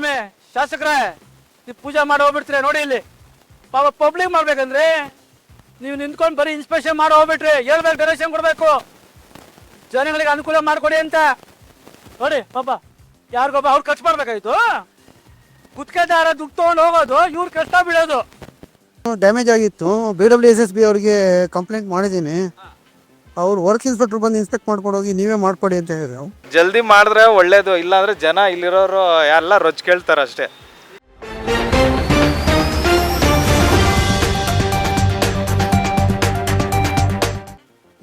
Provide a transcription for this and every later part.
ಸ್ವಾಮಿ ಶಾಸಕರೇ ನೀವು ಪೂಜೆ ಮಾಡಿ ಹೋಗ್ಬಿಡ್ತೀರಿ ನೋಡಿ ಇಲ್ಲಿ. ಪಾಪ ಪಬ್ಲಿಕ್ ಮಾಡ್ಬೇಕಂದ್ರೆ ನೀವು ನಿಂತ್ಕೊಂಡು ಬರೀ ಇನ್ಸ್ಪೆಕ್ಷನ್ ಮಾಡಿ ಹೋಗ್ಬಿಟ್ರಿ ಹೇಳ್ಬೇಕು ಡೊನೇಷನ್ ಕೊಡಬೇಕು. ಜನಗಳಿಗೆ ಅನುಕೂಲ ಮಾಡಿಕೊಡಿ ಅಂತ. ನೋಡಿ ಪಾಪ ಯಾರಿಗೊಬ್ಬ ಅವ್ರು ಖರ್ಚು ಮಾಡ್ಬೇಕಾಯ್ತು? ಕುತ್ಕೆದಾರ ದುಡ್ಡು ತೊಗೊಂಡು ಹೋಗೋದು ಇವ್ರು ಕಷ್ಟ ಬೀಳೋದು. ಡ್ಯಾಮೇಜ್ ಆಗಿತ್ತು. B W S S B ಅವ್ರಿಗೆ ಕಂಪ್ಲೇಂಟ್ ಮಾಡಿದ್ದೀನಿ. ಅವ್ರು ವರ್ಕ್ ಇನ್ಸ್ಪೆಕ್ಟರ್ ಬಂದು ಇನ್ಸ್ಪೆಕ್ಟ್ ಮಾಡ್ಕೊಂಡು ಹೋಗಿ ನೀವೇ ಮಾಡ್ಕೊಡಿ ಅಂತ ಹೇಳಿದ್ರು ಜಲ್ದಿ ಮಾಡಿದ್ರೆ ಒಳ್ಳೇದು ಇಲ್ಲಾಂದ್ರೆ ಜನ ಇಲ್ಲಿರೋರು ಎಲ್ಲ ರೊಚ್ಚ ಕೇಳ್ತಾರೆ ಅಷ್ಟೇ.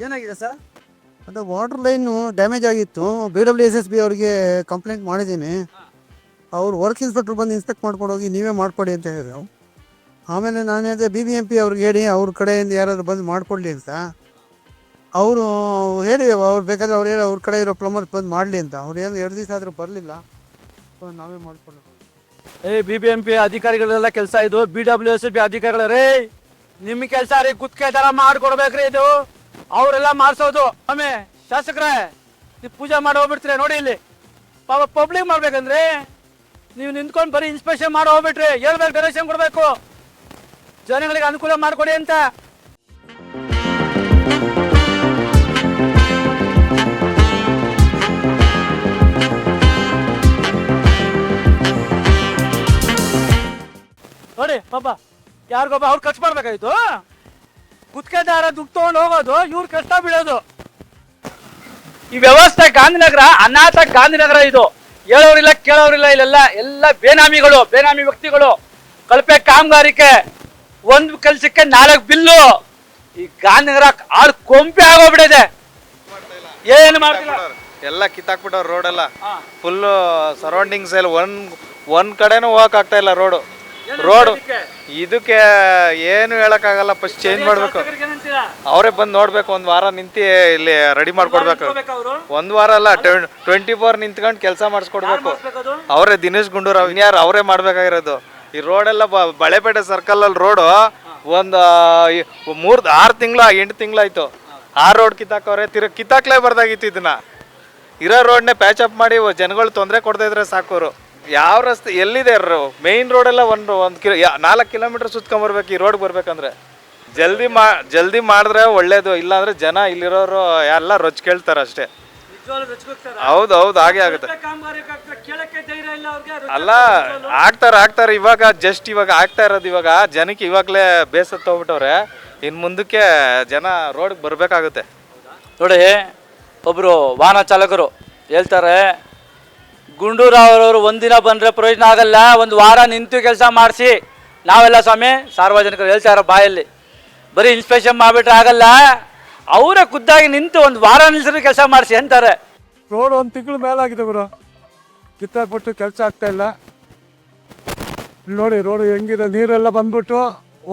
ಏನಾಗಿದೆ ಸರ್? ಅದು ವಾಟರ್ ಲೈನು ಡ್ಯಾಮೇಜ್ ಆಗಿತ್ತು. B W S S B ಅವ್ರಿಗೆ ಕಂಪ್ಲೇಂಟ್ ಮಾಡಿದ್ದೀನಿ. ಅವ್ರು ವರ್ಕ್ ಇನ್ಸ್ಪೆಕ್ಟರ್ ಬಂದು ಇನ್ಸ್ಪೆಕ್ಟ್ ಮಾಡ್ಕೊಂಡು ಹೋಗಿ ನೀವೇ ಮಾಡ್ಕೊಡಿ ಅಂತ ಹೇಳಿದ್ರು ಆಮೇಲೆ ನಾನು ಹೇಳಿದೆ ಬಿ ಬಿ ಎಂ ಪಿ ಅವ್ರಿಗೆ ಹೇಳಿ ಅವ್ರ ಕಡೆಯಿಂದ ಯಾರಾದ್ರು ಬಂದು ಮಾಡಿಕೊಡ್ಲಿ ಅಂತ. ಅವರು ಹೇಳಿ, ಅವ್ರು ಬೇಕಾದ್ರೆ ಅವ್ರು ಹೇಳಿ, ಅವ್ರ ಕಡೆ ಇರೋ ಪ್ಲಂಬರ್ ಬಂದು ಮಾಡಲಿ ಅಂತ. ಅವ್ರು ಏನು ಎರಡು ದಿವಸ ಆದರೂ ಬರಲಿಲ್ಲ. ನಾವೇ ಮಾಡ್ಕೊಂಡು A B B M P ಅಧಿಕಾರಿಗಳೆಲ್ಲ ಕೆಲಸ ಇದು. ಬಿ ಡಬ್ಲ್ಯೂ ಎಸ್ ಬಿ ಅಧಿಕಾರಿಗಳ, ರೇ ನಿಮ್ಮ ಕೆಲಸ ರೀ, ಕುತ್ಕೆ ತರ ಮಾಡ್ಕೊಡ್ಬೇಕ್ರಿ ಇದು. ಅವರೆಲ್ಲ ಮಾಡ್ಸೋದು. ಆಮೇ ಶಾಸಕರೇ, ನೀವು ಪೂಜೆ ಮಾಡಿ ಹೋಗ್ಬಿಡ್ತೀರಿ, ನೋಡಿ ಇಲ್ಲಿ. ಪಾಪ ಪಬ್ಲಿಕ್ ಮಾಡ್ಬೇಕಂದ್ರೆ ನೀವು ನಿಂತ್ಕೊಂಡು ಬರೀ ಇನ್ಸ್ಪೆಕ್ಷನ್ ಮಾಡಿ ಹೋಗ್ಬಿಟ್ರಿ. ಹೇಳ್ಬೇಕು ಡೊನೇಷನ್ ಕೊಡಬೇಕು. ಜನಗಳಿಗೆ ಅನುಕೂಲ ಮಾಡಿಕೊಡಿ ಅಂತ. ಪಾಪ ಯಾರಿಗೊಬ್ಬ ಅವ್ರು ಖರ್ಚು ಮಾಡ್ಬೇಕಾಯ್ತು? ಕುತ್ಕೆದಾರ ದುಡ್ಡು ತಗೊಂಡು ಹೋಗೋದು ಇವ್ರು ಕಷ್ಟ ಬೀಳೋದು. ಈ ವ್ಯವಸ್ಥೆ ಗಾಂಧಿನಗರ ಅನಾಥ ಗಾಂಧಿನಗರ ಇದು. ಹೇಳೋರಿಲ್ಲ ಕೇಳೋರಿಲ್ಲ ಇಲ್ಲೆಲ್ಲ ಎಲ್ಲ ಬೇನಾಮಿಗಳು ಬೇನಾಮಿ ವ್ಯಕ್ತಿಗಳು. ಕಳಪೆ ಕಾಮಗಾರಿಕೆ ಒಂದು ಕೆಲ್ಸಕ್ಕೆ ನಾಲ್ಕು ಬಿಲ್ಲು. ಈ ಗಾಂಧಿನಗರ ಆಳ್ ಕೊಂಪೆ ಆಗೋಗ್ಬಿಟ್ಟಿದೆ. ಏನು ಮಾಡ್ತಿಲ್ಲ? ಎಲ್ಲ ಕಿತ್ತಾಕ್ಬಿಟ್ಟವ್ರು ರೋಡ್ ಎಲ್ಲ ಫುಲ್ ಸರೌಂಡಿಂಗ್ಸ್ ಎಲ್ಲ ಒಂದ್ ಒಂದ್ ಕಡೆನೂ ಹೋಗಕ್ ಆಗ್ತಾ ಇಲ್ಲ ರೋಡು. ರೋಡ್ ಇದಕ್ಕೆ? ಏನು ಹೇಳಕ್ಕಾಗಲ್ಲ ಫಸ್ಟ್ ಚೇಂಜ್ ಮಾಡ್ಬೇಕು? ಅವರೇ ಬಂದು ನೋಡ್ಬೇಕು ಒಂದ್ ವಾರ ನಿಂತಿ ಇಲ್ಲಿ ರೆಡಿ ಮಾಡ್ಕೊಡ್ಬೇಕು. ಒಂದ್ ವಾರ ಅಲ್ಲ ಟ್ವೆಂಟಿ ಫೋರ್ ನಿಂತ್ಕೊಂಡು ಕೆಲಸ ಮಾಡಿಸ್ಕೊಡ್ಬೇಕು? ಅವರೇ ದಿನೇಶ್ ಗುಂಡೂರಾವ್ ಇನ್ಯಾರು ಅವರೇ ಮಾಡ್ಬೇಕಾಗಿರೋದು. ಈ ರೋಡ್ ಎಲ್ಲ ಬ- ಬಳೆಪೇಟೆ ಸರ್ಕಲ್ ಅಲ್ಲಿ ರೋಡು ಒಂದು ಮೂರ್ ಆರು ತಿಂಗಳ ಎಂಟು ತಿಂಗಳಾಯ್ತು ಆ ರೋಡ್ ಕಿತ್ತಾಕವ್ರೆ ತಿರ ಕಿತ್ತಾಕ್ಲೇ ಬರ್ದಾಗಿತ್ತು ಇದನ್ನ. ಇರೋ ರೋಡ್ನೇ ಪ್ಯಾಚ್ ಅಪ್ ಮಾಡಿ ಜನಗಳು ತೊಂದರೆ ಕೊಡ್ತಾ ಇದ್ರೆ ಸಾಕೋರು ಯಾವ ರಸ್ತೆ ಎಲ್ಲಿದೆ ಮೇಯ್ನ್ ರೋಡ್ ಎಲ್ಲ ಒಂದು ಒಂದು ಕಿಲೋ ನಾಲ್ಕು ಕಿಲೋಮೀಟರ್ ಸುತ್ಕೊಂಬರ್ಬೇಕು, ಈ ರೋಡ್ ಬರ್ಬೇಕಂದ್ರೆ. ಜಲ್ದಿ ಮಾ ಜಲ್ದಿ ಮಾಡಿದ್ರೆ ಒಳ್ಳೇದು, ಇಲ್ಲಾಂದ್ರೆ ಜನ ಇಲ್ಲಿರೋರು, ಎಲ್ಲ ರೊಚ್ಚ ಕೇಳ್ತಾರೆ ಅಷ್ಟೇ? ಹೌದು ಹೌದು, ಹಾಗೆ ಆಗುತ್ತೆ. ಅಲ್ಲ ಆಗ್ತಾರ ಆಗ್ತಾರ ಇವಾಗ ಜಸ್ಟ್ ಇವಾಗ ಆಗ್ತಾ ಇರೋದು ಇವಾಗ, ಜನಕ್ಕೆ ಇವಾಗಲೇ ಬೇಸತ್ತು ಹೋಗ್ಬಿಟ್ಟವ್ರೆ. ಇನ್ನು ಮುಂದಕ್ಕೆ ಜನ ರೋಡ್ಗೆ ಬರಬೇಕಾಗುತ್ತೆ. ನೋಡಿ ಒಬ್ಬರು ವಾಹನ ಚಾಲಕರು ಹೇಳ್ತಾರೆ ಗುಂಡೂರಾವ್ರವರು ಒಂದಿನ ಬಂದರೆ ಪ್ರಯೋಜನ ಆಗಲ್ಲ, ಒಂದು ವಾರ ನಿಂತು ಕೆಲಸ ಮಾಡಿಸಿ. ನಾವೆಲ್ಲ ಸ್ವಾಮಿ, ಸಾರ್ವಜನಿಕರು ಹೇಳ್ತಾರೆ ಬಾಯಲ್ಲಿ. ಬರೀ ಇನ್ಸ್ಪೆಕ್ಷನ್ ಮಾಡಿಬಿಟ್ರೆ ಆಗಲ್ಲ, ಅವರೇ ಖುದ್ದಾಗಿ ನಿಂತು ಒಂದು ವಾರ ನಿಲ್ಸಿದ್ರೆ ಕೆಲಸ ಮಾಡಿಸಿ ಅಂತಾರೆ. ರೋಡ್ ಒಂದು ತಿಂಗಳು ಮೇಲಾಗಿದೆ ಗುರು. ಕಿತ್ತಾಕ್ಬಿಟ್ಟು ಕೆಲಸ ಆಗ್ತಾ ಇಲ್ಲ. ನೋಡಿ, ರೋಡ್ ಹೆಂಗಿದೆ, ನೀರೆಲ್ಲ ಬಂದ್ಬಿಟ್ಟು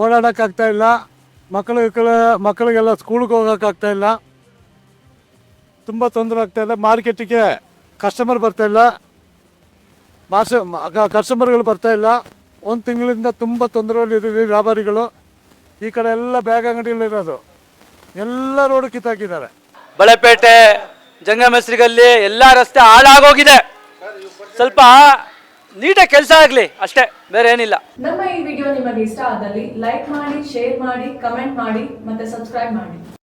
ಓಡಾಡೋಕ್ಕಾಗ್ತಾ ಇಲ್ಲ. ಮಕ್ಕಳು ಮಕ್ಕಳಿಗೆಲ್ಲ ಸ್ಕೂಲ್ಗೆ ಹೋಗೋಕ್ಕಾಗ್ತಾ ಇಲ್ಲ. ತುಂಬ ತೊಂದರೆ ಆಗ್ತಾ ಇಲ್ಲ ಮಾರ್ಕೆಟಿಗೆ ಕಸ್ಟಮರ್ ಬರ್ತಾ ಇಲ್ಲ. ಮಾಸ ಕಸ್ಟಮರ್ಗಳು ಬರ್ತಾ ಇಲ್ಲ. ಒಂದು ತಿಂಗಳಿಂದ ತುಂಬ ತೊಂದರೆಯಲ್ಲಿ ವ್ಯಾಪಾರಿಗಳು. ಈ ಕಡೆ ಎಲ್ಲ ಬ್ಯಾಗ್ ಅಂಗಡಿಗಳಿರೋದು ಎಲ್ಲ ರೋಡ್ ಕಿತ್ತಾಕಿದ್ದಾರೆ. ಬಳೆಪೇಟೆ ಜಂಗಮಸ್ರಿಗಲ್ಲಿ ಎಲ್ಲ ರಸ್ತೆ ಹಾಳಾಗೋಗಿದೆ. ಸ್ವಲ್ಪ ನೀಟಾಗಿ ಕೆಲಸ ಆಗಲಿ ಅಷ್ಟೇ ಬೇರೆ ಏನಿಲ್ಲ. ನಮ್ಮ ಈ ವಿಡಿಯೋ ನಿಮಗೆ ಇಷ್ಟ ಆದಲ್ಲಿ ಲೈಕ್ ಮಾಡಿ ಶೇರ್ ಮಾಡಿ ಕಮೆಂಟ್ ಮಾಡಿ ಮತ್ತೆ ಸಬ್ಸ್ಕ್ರೈಬ್ ಮಾಡಿ.